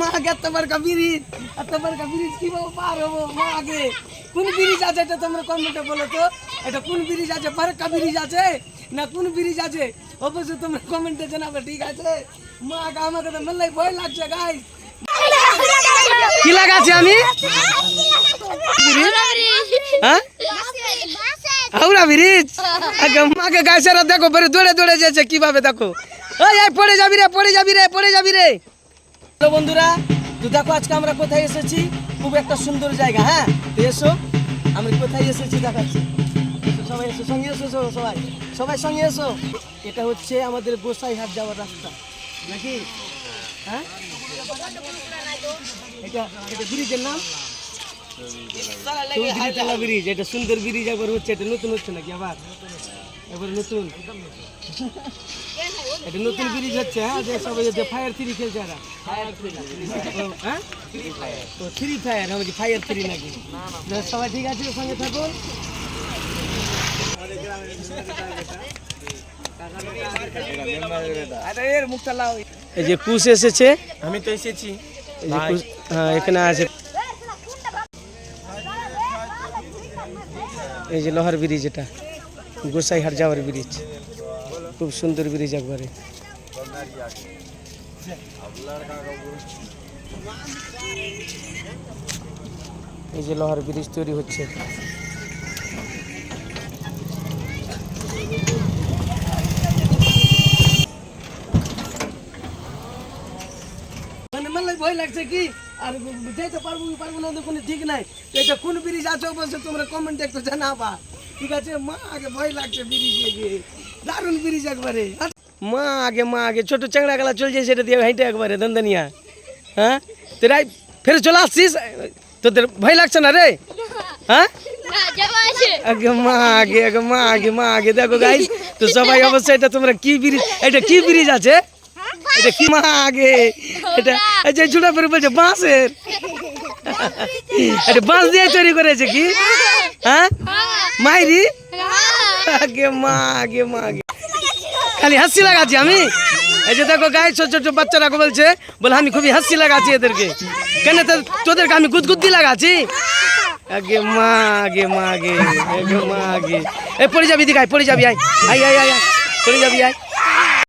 মা আগে এত বড় ব্রিজ এত বড় ব্রিজ কীভাবে পার হব মা আগে কোন ব্রিজ আছে এটা তোমরা কমেন্টে বলো তো। এটা কোন ব্রিজ আছে? ফারাক্কা ব্রিজ আছে? না কোন ব্রিজ আছে? অবশ্যই তোমরা কমেন্টে জানাবে, ঠিক আছে? মা আগে আমাকে তো মেলাই ভয় লাগছে গাইস কি লাগাচ্ছি আমি? হ্যাঁ? হাওড়া ব্রিজ? আগে মাকে গাছেরা দেখো পরে দৌড়ে দৌড়ে যাচ্ছে, কীভাবে দেখো? এই, পড়ে যাবি রে, পড়ে যাবি রে, পড়ে যাবি রে। হ্যালো বন্ধুরা তো দেখো আজকে আমরা কোথায় এসেছি? খুব একটা সুন্দর জায়গা হ্যাঁ? তো এসো আমি কোথায় এসেছি দেখাচ্ছি। সবাই এসো সঙ্গে এসো এসো, সবাই। সবাই সঙ্গে এসো। এটা হচ্ছে আমাদের গোসাইহাট যাওয়ার রাস্তা। নাকি? হ্যাঁ? এটা এটা ব্রিজের নাম? ব্রিজ এটা সুন্দর ব্রিজ একবার হচ্ছে এটা নতুন হচ্ছে নাকি আবার? এবার নতুন। এটা নতুন ব্রিজ হচ্ছে হ্যাঁ? যে সবাই যে ফায়ার থ্রি খেলছে এরা। হ্যাঁ? তো থ্রি ফায়ার আমি ফায়ার থ্রি নাকি? সবাই ঠিক আছে সঙ্গে থাকুন। এই যে কুশ এসেছে। আমি তো এসেছি। এই যে কুশ হ্যাঁ এখানে আছে। এই যে লোহার ব্রিজ এটা। গোসাইহাট যাওয়ার ব্রিজ খুব সুন্দর ব্রিজ একবারে। এই যে লোহার ব্রিজ তৈরি হচ্ছে। মানে ভয় লাগছে কি? আর যেতে পারব পারব না কোনো ঠিক নাই। এটা কোন ব্রিজ আছে অবশ্যই তোমরা কমেন্টে একটু জানাবা। ঠিক আছে? মা আগে ভয় লাগছে ব্রিজ লেগে দারুণ ব্রিজ একবারে। মা আগে মা আগে, ছোট চ্যাংড়া গেলা চলছে সেটা দিয়ে হাইটে একবারে দন্দনিয়া হ্যাঁ? তোরাই ফের চলে আসছিস? তোদের ভয় লাগছে না রে? হ্যাঁ? আগে মা আগে আগে মা আগে মা আগে। দেখো গাইস তো সবাই অবশ্যই এটা তোমরা কি ব্রিজ, এটা কি ব্রিজ আছে? এটা কি মা আগে? এটা এই যে জুড়া করে বলছে, বাঁশের। এটা বাঁশ দিয়ে তৈরি করেছে কি? হ্যাঁ? মাইরি? আগে মা আগে মা আগে। খালি হাসি লাগাচ্ছি আমি। এই যে দেখো গায়ে ছোট ছোট বাচ্চারা বলছে বলে আমি খুবই হাসি লাগাচ্ছি এদেরকে। কেন তোদেরকে আমি গুদগুদ্দি লাগাচ্ছি? আগে মা আগে মা আগে আগে মা আগে। এ পড়ে যাবি দিঘায় পড়ে যাবি আয়। আয় আয় আয় আয়। পড়ে যাবি আয়।